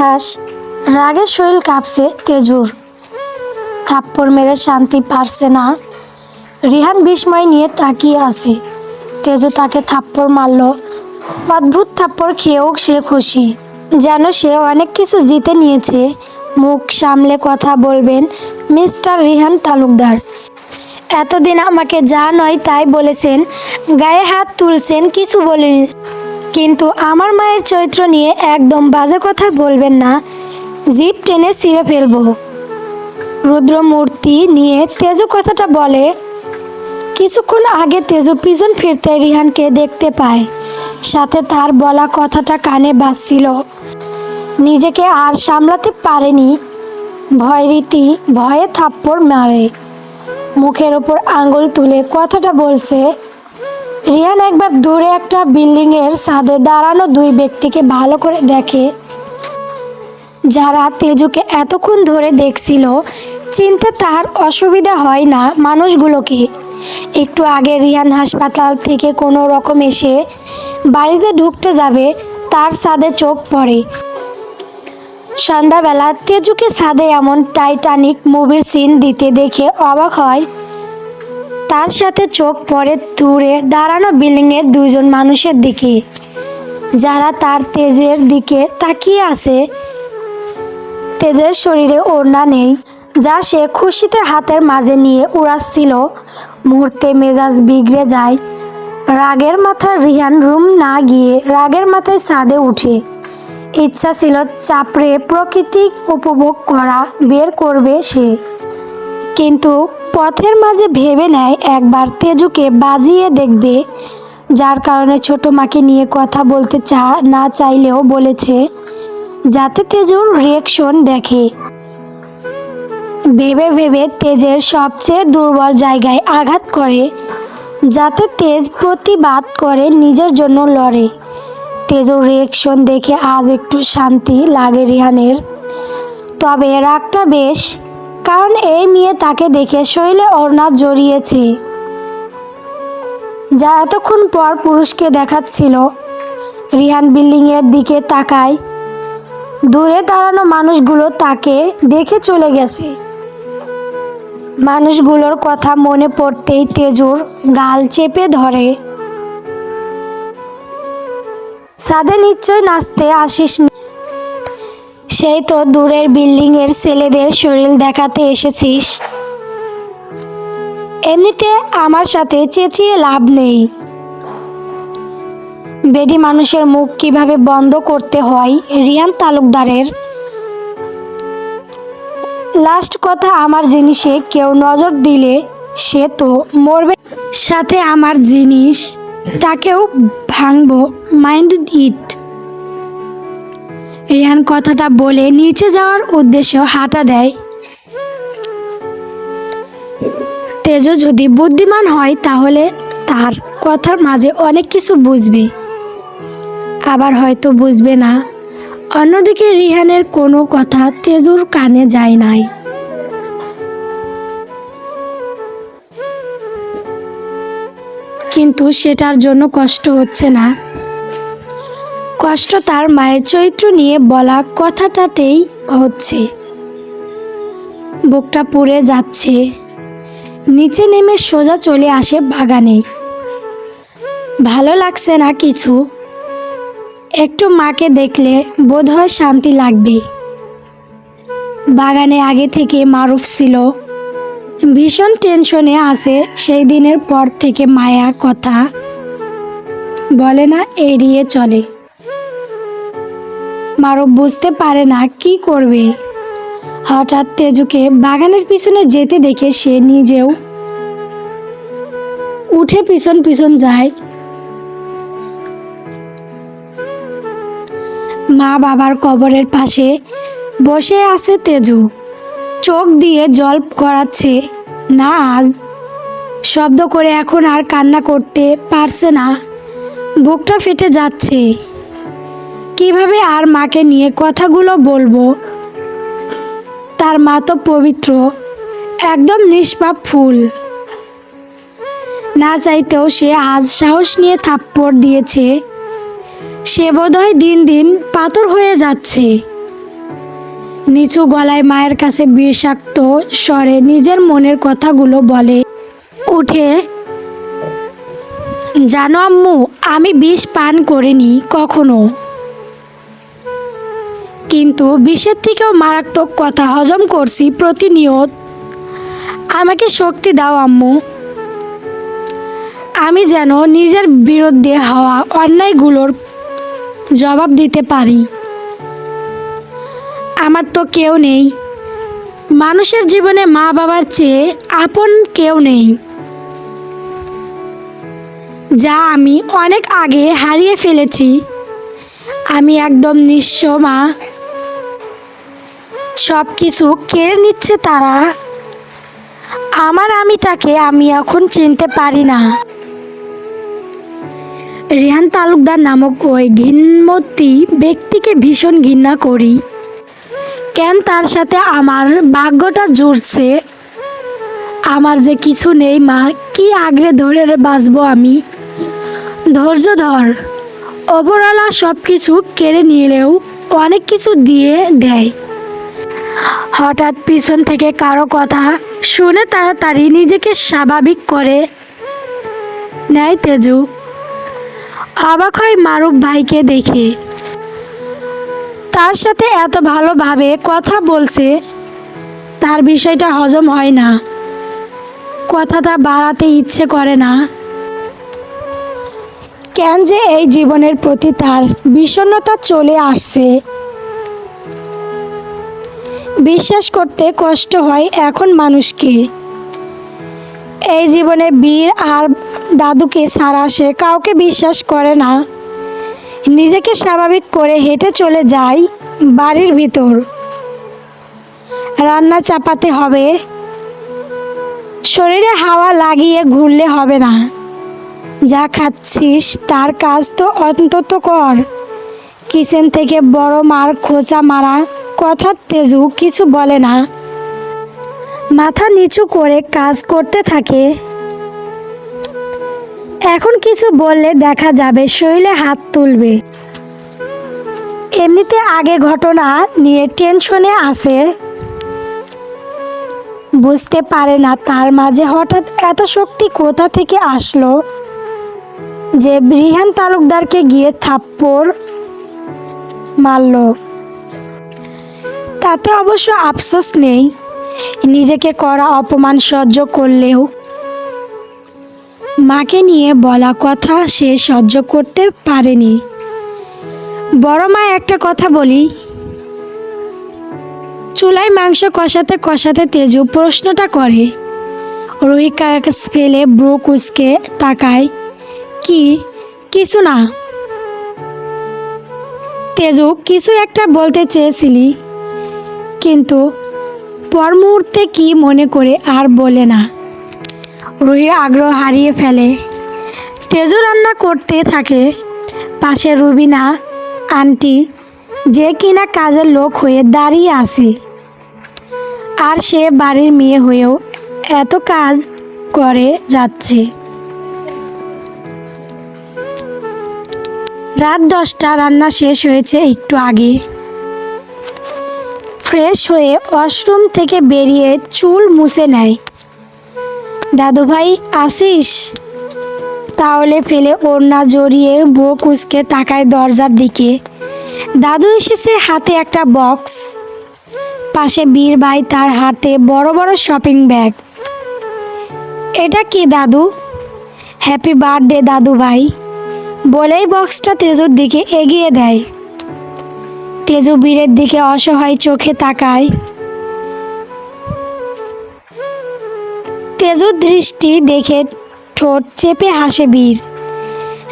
ঠাস রাগে শরীর কাঁপছে তেজুর। থাপ্পড় মেরে শান্তি পারছে না। রিহান বিস্ময় নিয়ে তাকিয়ে আছে। তেজু তাকে থাপ্পড় মারল। অদ্ভুত থাপ্পড় খেয়েও সে খুশি। যেন সে অনেক কিছু জিতে নিয়েছে। মুখ সামলে কথা বলবেন মিস্টার রিহান তালুকদার। এতদিন আমাকে যা নয় তাই বলেছেন। গায়ে হাত তুলছেন, কিছু বলেনি। কিন্তু আমার মায়ের চরিত্র নিয়ে একদম বাজে কথা বলবেন না। জিপ টেনে ছিঁড়ে ফেলব। রুদ্রমূর্তি নিয়ে তেজু কথাটা বলে, কিছুক্ষণ আগে তেজু পিছন ফিরতে রিহানকে দেখতে পায়। সাথে তার বলা কথাটা কানে বাজছিল। নিজেকে আর সামলাতে পারেনি। ভয় রীতি, ভয়ে থাপ্পড় মারে। মুখের ওপর আঙ্গুল তুলে কথাটা বলছে রিয়ান একবার দূরে একটা বিল্ডিংয়ের ছাদে দাঁড়ানো দুই ব্যক্তিকে ভালো করে দেখে। যারা তেজুকে এতক্ষণ ধরে দেখছিল, চিনতে তার অসুবিধা হয় না মানুষগুলোকে। একটু আগে রিয়ান হাসপাতাল থেকে কোনো রকম এসে বাড়িতে ঢুকতে যাবে, তার ছাদে চোখ পড়ে। সন্ধ্যাবেলা তেজুকে ছাদে এমন টাইটানিক মুভির সিন দিতে দেখে অবাক হয়। তার সাথে চোখ পড়ে দূরে দাঁড়ানো বিল্ডিংয়ের দুইজন মানুষের দিকে। যারা তার তেজের দিকে তাকিয়ে আছে। তেজের শরীরে ওড়না নেই, যা সে খুশিতে হাতের মাঝে নিয়ে উড়াচ্ছিল। মুহূর্তে মেজাজ বিগড়ে যায়। রাগের মাথায় রিহান রুম না গিয়ে রাগের মাথায় ছাদে উঠে। ইচ্ছা ছিল চাপড়ে প্রকৃতি উপভোগ করা, বের করবে সে। কিন্তু পথের মাঝে ভেবে নেয় একবার তেজুকে বাজিয়ে দেখবে, যার কারণে ছোট মাকে নিয়ে কথা বলতে চা না চাইলেও বলেছে, যাতে তেজুর রিয়েকশন দেখে। ভেবে ভেবে তেজের সবচেয়ে দুর্বল জায়গায় আঘাত করে, যাতে তেজ প্রতিবাদ করে নিজের জন্য লড়ে। তেজুর রিয়েকশন দেখে আজ একটু শান্তি লাগে রিহানের। তবে রাগটা বেশ কারণ এই মেয়ে তাকে দেখে শৈলে ওড়না জড়িয়েছে। যা এতক্ষণ পর পুরুষকে দেখাচ্ছিল। রিহান বিল্ডিংয়ের দিকে তাকায়। দূরে দাঁড়ানো মানুষগুলো তাকে দেখে চলে গেছে। মানুষগুলোর কথা মনে পড়তেই তেজুর গাল চেপে ধরে। সাদে নিশ্চয় নাচতে আসিস। সেই তো দূরের বিল্ডিং এর ছেলেদের শরীর দেখাতে এসেছিস। এমনিতে আমার সাথে চেঁচিয়ে লাভ নেই। বেডি মানুষের মুখ কীভাবে বন্ধ করতে হয়, রিয়ান তালুকদারের? লাস্ট কথা আমার জিনিসে কেউ নজর দিলে সে তো মরবে। সাথে আমার জিনিস, তাকেও ভাঙবো, মাইন্ড ইট। রিহান কথাটা বলে নিচে যাওয়ার উদ্দেশ্য হাঁটা দেয়। তেজো যদি বুদ্ধিমান হয়, তাহলে তার কথার মাঝে অনেক কিছু বুঝবে। আবার হয়তো বুঝবে না। অন্যদিকে রিহানের কোনো কথা তেজুর কানে যায় নাই। কিন্তু সেটার জন্য কষ্ট হচ্ছে না। কষ্ট তার মায়ের চরিত্র নিয়ে বলা কথাটাতেই হচ্ছে। বুকটা পুড়ে যাচ্ছে। নিচে নেমে সোজা চলে আসে বাগানে। ভালো লাগছে না কিছু? একটু মাকে দেখলে বোধহয় শান্তি লাগবে। বাগানে আগে থেকে মারুফ ছিল। ভীষণ টেনশনে আছে সেই দিনের পর থেকে মায়া কথা। বলে না, এড়িয়ে চলে। মারুফ বুঝতে পারে না কি করবে। হঠাৎ তেজুকে বাগানের পিছনে যেতে দেখে সে নিজেও উঠে পিছন পিছন যায়। মা বাবার কবরের পাশে বসে আছে তেজু। চোখ দিয়ে জল গড়াচ্ছে। না, আজ শব্দ করে এখন আর কান্না করতে পারছে না। বুকটা ফেটে যাচ্ছে। কীভাবে আর মাকে নিয়ে কথাগুলো বলব? তার মা তো পবিত্র, একদম নিষ্পাপ ফুল। না চাইতেও সে আজ সাহস নিয়ে থাপ্পড় দিয়েছে। সে বোধহয় দিন দিন পাথর হয়ে যাচ্ছে। নিচু গলায় মায়ের কাছে বিষাক্ত স্বরে নিজের মনের কথাগুলো বলে, উঠে। জানো আম্মু, আমি বিষ পান করিনি কখনো। কিন্তু বিষের থেকেও মারাত্মক কথা হজম করছি প্রতিনিয়ত। আমাকে শক্তি দাও, আম্মু। আমি যেন নিজের বিরুদ্ধে হওয়া অন্যায়গুলোর জবাব দিতে পারি। আমার তো কেউ নেই। মানুষের জীবনে মা বাবার চেয়ে আপন কেউ নেই। যা আমি অনেক আগে হারিয়ে ফেলেছি। আমি একদম নিঃস্ব মা। সব কিছু কেড়ে নিচ্ছে তারা। আমার আমিটাকে আমি এখন চিনতে পারি না। রেহান তালুকদার নামক ওই ঘিনমতি ব্যক্তিকে ভীষণ ঘৃণা করি। কেন তার সাথে আমার ভাগ্যটা জুড়ছে? আমার যে কিছু নেই মা, কি আগড়ে ধরে বাঁচবো আমি? ধৈর্য ধর অপরালা সব কিছু কেড়ে নিলেও অনেক কিছু দিয়ে দেয়। হঠাৎ পিছন থেকে কারও কথা শুনে তাড়াতাড়ি নিজেকে স্বাভাবিক করে নেয় তেজু। অবাক হয় মারুফ ভাইকে দেখে। তার সাথে এত ভালোভাবে কথা বলছে, তার বিষয়টা হজম হয় না। কথাটা বাড়াতে ইচ্ছে করে না। কেন যে এই জীবনের প্রতি তার বিষণ্ণতা চলে আসছে। বিশ্বাস করতে কষ্ট হয় এখন মানুষকে। এই জীবনে বীর আর দাদুকে ছাড়া সে কাউকে বিশ্বাস করে না। নিজেকে স্বাভাবিক করে হেঁটে চলে যায় বাড়ির ভিতর। রান্না চাপাতে হবে। শরীরে হাওয়া লাগিয়ে ঘুরলে হবে না। যা খাচ্ছিস তার কাজ তো অন্তত কর। কিচেন থেকে বড় মার খোঁচা মারা কথা তেজু কিছু বলে না। মাথা নিচু করে কাজ করতে থাকে। এখন কিছু বললে দেখা যাবে শরীরে হাত তুলবে। এমনিতে আগে ঘটনা নিয়ে টেনশনে আছে। বুঝতে পারে না তার মাঝে হঠাৎ এত শক্তি কোথা থেকে আসলো যে বৃহান তালুকদারকে গিয়ে থাপ্পড় মারল। তাতে অবশ্য আফসোস নেই। নিজেকে করা অপমান সহ্য করলেও মাকে নিয়ে বলা কথা সে সহ্য করতে পারেনি। বড় মা একটা কথা বলি। চুলায় মাংস কষাতে কষাতে তেজু প্রশ্নটা করে। রুহি কাগজ ফেলে ব্রু কুচকে তাকায়। কি? কিছু না। তেজু, কিছু একটা বলতে চেয়েছিলি। কিন্তু পর মুহূর্তে কি মনে করে আর বলে না। রুহি আগ্রহ হারিয়ে ফেলে। তেজু রান্না করতে থাকে। পাশে রুবিনা, আন্টি, যে কিনা কাজের লোক হয়ে দাঁড়িয়ে আছে। আর সে বাড়ির মেয়ে হয়েও এত কাজ করে যাচ্ছে। রাত দশটা, রান্না শেষ হয়েছে একটু আগে। ফ্রেশ হয়ে ওয়াশরুম থেকে বেরিয়ে চুল মুছে নেয়। দাদু ভাই, আসিস? তাহলে ফেলে ওড়না জড়িয়ে বউ কুচকে তাকায় দরজার দিকে। দাদু এসেছে হাতে একটা বক্স। পাশে বীর ভাই তার হাতে বড় বড় শপিং ব্যাগ। এটা কি দাদু? হ্যাপি বার্থডে, দাদু ভাই। বলেই বক্সটা তেজুর দিকে এগিয়ে দেয়। তেজু বীরের দিকে অসহায় চোখে তাকায়। তেজুর দৃষ্টি দেখে ঠোঁট চেপে হাসে বীর।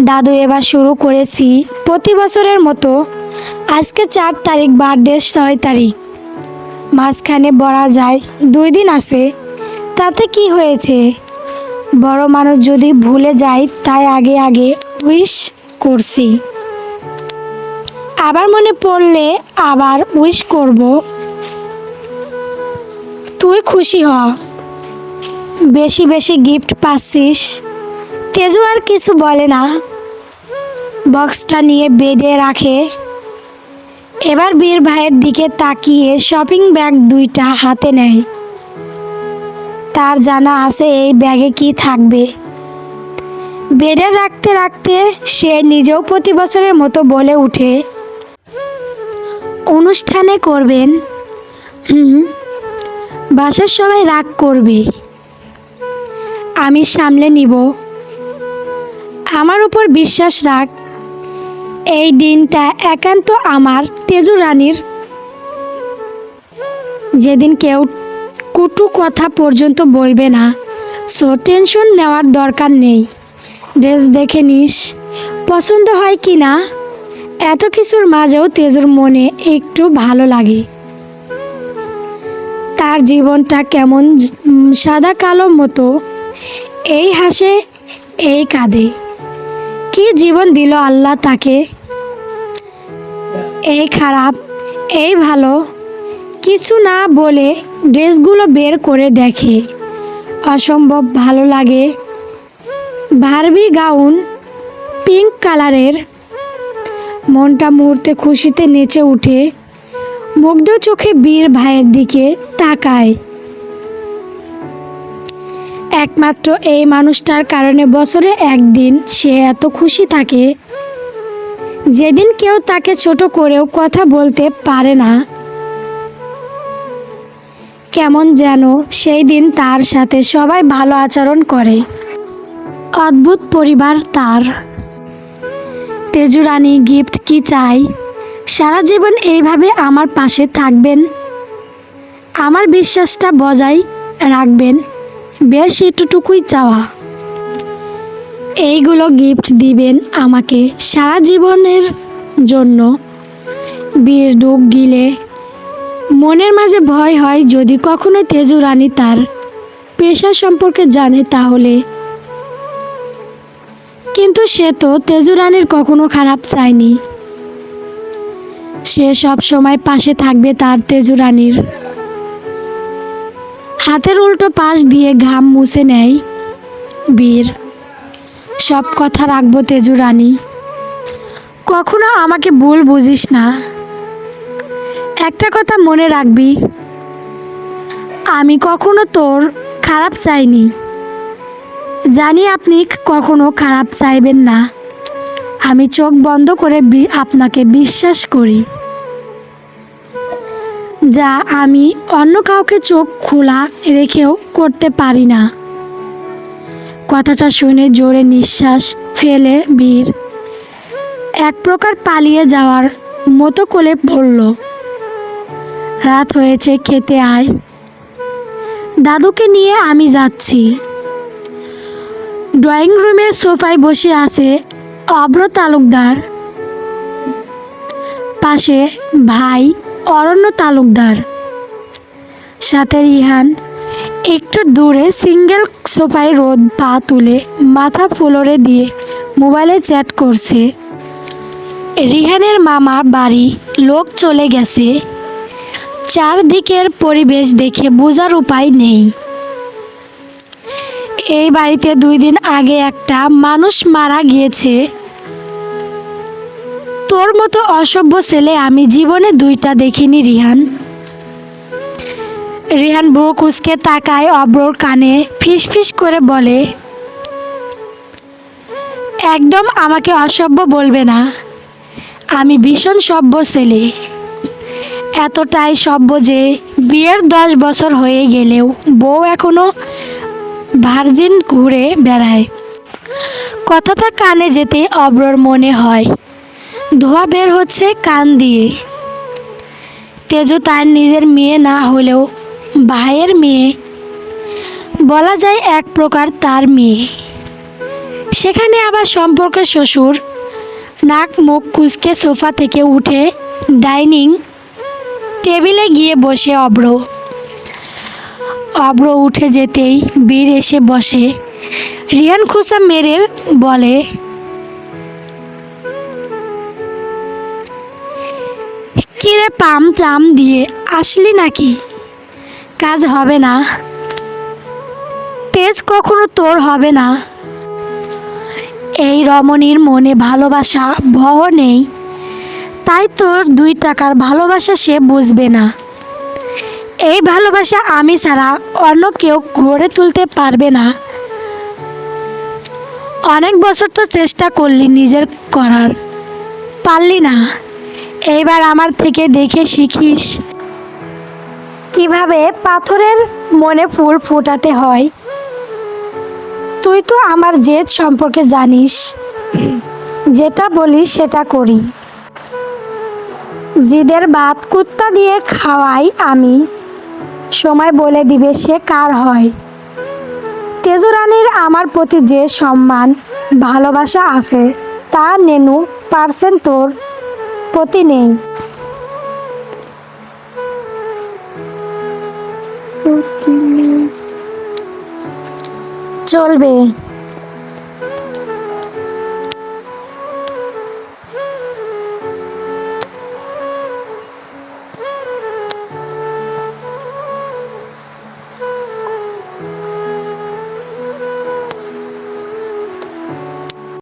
দাদু এবার শুরু করেছি প্রতি বছরের মতো। আজকে চার তারিখ, বার্থডে ছয় তারিখ। মাঝখানে বলা যায়, দুই দিন আছে। তাতে কি হয়েছে? বড় মানুষ যদি ভুলে যায়, তাই আগে আগে উইশ করছি। আবার মনে পড়লে আবার উইশ করব। তুই খুশি হ। বেশি বেশি গিফট পাচ্ছিস। তেজু আর কিছু বলে না। বক্সটা নিয়ে বেডে রাখে। এবার বীর ভাইয়ের দিকে তাকিয়ে শপিং ব্যাগ দুইটা হাতে নেয়। তার জানা আছে এই ব্যাগে কি থাকবে। বেডে রাখতে রাখতে সে নিজেও প্রতি বছরের মতো বলে উঠে। অনুষ্ঠানে করবেন। হুম, বাসার সবাই রাগ করবে। আমি সামলে নিব। আমার উপর বিশ্বাস রাখ। এই দিনটা একান্ত আমার, তেজু রানীর। যেদিন কেউ কুটু কথা পর্যন্ত বলবে না, সো টেনশন নেওয়ার দরকার নেই। ড্রেস দেখে নিস। পছন্দ হয় কি না? এত কিছুর মাঝেও তেজুর মনে একটু ভালো লাগে। তার জীবনটা কেমন সাদা কালো মতো। এই হাসে, এই কাঁদে। কি জীবন দিল আল্লাহ তাকে? এই খারাপ, এই ভালো। কিছু না বলে ড্রেসগুলো বের করে দেখে। অসম্ভব ভালো লাগে। বারবি গাউন পিঙ্ক কালারের। মনটা মুহূর্তে খুশিতে নেচে উঠে। মুগ্ধ চোখে বীর ভাইয়ের দিকে তাকায়। একমাত্র এই মানুষটার কারণে বছরে একদিন সে এত খুশি থাকে। যেদিন কেউ তাকে ছোট করেও কথা বলতে পারে না। কেমন যেন সেই দিন তার সাথে সবাই ভালো আচরণ করে। অদ্ভুত পরিবার তার। তেজুরানি গিফট কি চাই? সারা জীবন এইভাবে আমার পাশে থাকবেন। আমার বিশ্বাসটা বজায় রাখবেন। বেশ এটুটুকুই চাওয়া। এইগুলো গিফট দিবেন আমাকে সারা জীবনের জন্য। বীর ডুব গিলে। মনের মাঝে ভয় হয় যদি কখনো তেজু রানী তার পেশা সম্পর্কে জানে তাহলে। কিন্তু সে তো তেজু রানীর কখনো খারাপ চায়নি। সে সব সময় পাশে থাকবে তার তেজু রানীর হাতের উল্টো পাশ দিয়ে ঘাম মুছে নেয় বীর। সব কথা রাখব তেজু রানী কখনো আমাকে ভুল বুঝিস না। একটা কথা মনে রাখবি। আমি কখনো তোর খারাপ চাইনি। জানি আপনি কখনো খারাপ চাইবেন না। আমি চোখ বন্ধ করে আপনাকে বিশ্বাস করি। যা আমি অন্য কাউকে চোখ খোলা রেখেও করতে পারি না। কথাটা শুনে জোরে নিঃশ্বাস ফেলে বীর। এক প্রকার পালিয়ে যাওয়ার মতো করে বলল রাত হয়েছে, খেতে আয়। দাদুকে নিয়ে আমি যাচ্ছি। ড্রয়িং রুমের সোফায় বসে আছে অব্র তালুকদার। পাশে ভাই অরণ্য তালুকদার। সাথে রিহান একটু দূরে সিঙ্গেল সোফায় রোদ পা তুলে মাথা ফ্লোরে দিয়ে মোবাইলে চ্যাট করছে। রিহানের মামা বাড়ি লোক চলে গেছে। চারদিকের পরিবেশ দেখে বোঝার উপায় নেই। এই বাড়িতে দুই দিন আগে একটা মানুষ মারা গিয়েছে। তোর মতো অসভ্য ছেলে আমি জীবনে দুইটা দেখিনি, রিহান। রিহান বউ কুচকে তাকায় অব্রর কানে ফিস ফিস করে বলে, একদম আমাকে অসভ্য বলবে না। আমি ভীষণ সভ্য ছেলে। এতটাই সভ্য যে বিয়ের দশ বছর হয়ে গেলেও বউ এখনও ভার্জিন ঘুরে বেড়ায়। কথাটা কানে যেতে অব্রর মনে হয়। ধোয়া বের হচ্ছে কান দিয়ে। তেজু তার নিজের মেয়ে না হলেও ভাইয়ের মেয়ে। বলা যায় এক প্রকার তার মেয়ে। সেখানে আবার সম্পর্কে শ্বশুর নাক মুখ কুচকে সোফা থেকে উঠে ডাইনিং টেবিলে গিয়ে বসে অব্র। অব্র উঠে যেতেই বীর এসে বসে। রিয়ান খুসা মেরে বলে, কিরে পাম চাম দিয়ে আসলি নাকি? কাজ হবে না। তেজ কখনো তোর হবে না। এই রমণীর মনে ভালোবাসা ভহ নেই। তাই তোর দুই টাকার ভালোবাসা সে বুঝবে না। এই ভালোবাসা আমি ছাড়া অন্য কেউ গড়ে তুলতে পারবে না। অনেক বছর তো চেষ্টা করলি নিজের করার। পারলি না। এইবার আমার থেকে দেখে শিখিস কীভাবে পাথরের মনে ফুল ফোটাতে হয়। তুই তো আমার জেদ সম্পর্কে জানিস। যেটা বলি সেটা করি। জিদের ভাত কুত্তা দিয়ে খাওয়াই আমি। সময় বলে দিবে সে কার হয়। তেজুরানির আমার প্রতি যে সম্মান ভালোবাসা আছে তা নেনু পার্সেন্ট তোর প্রতি নেই। চলবে।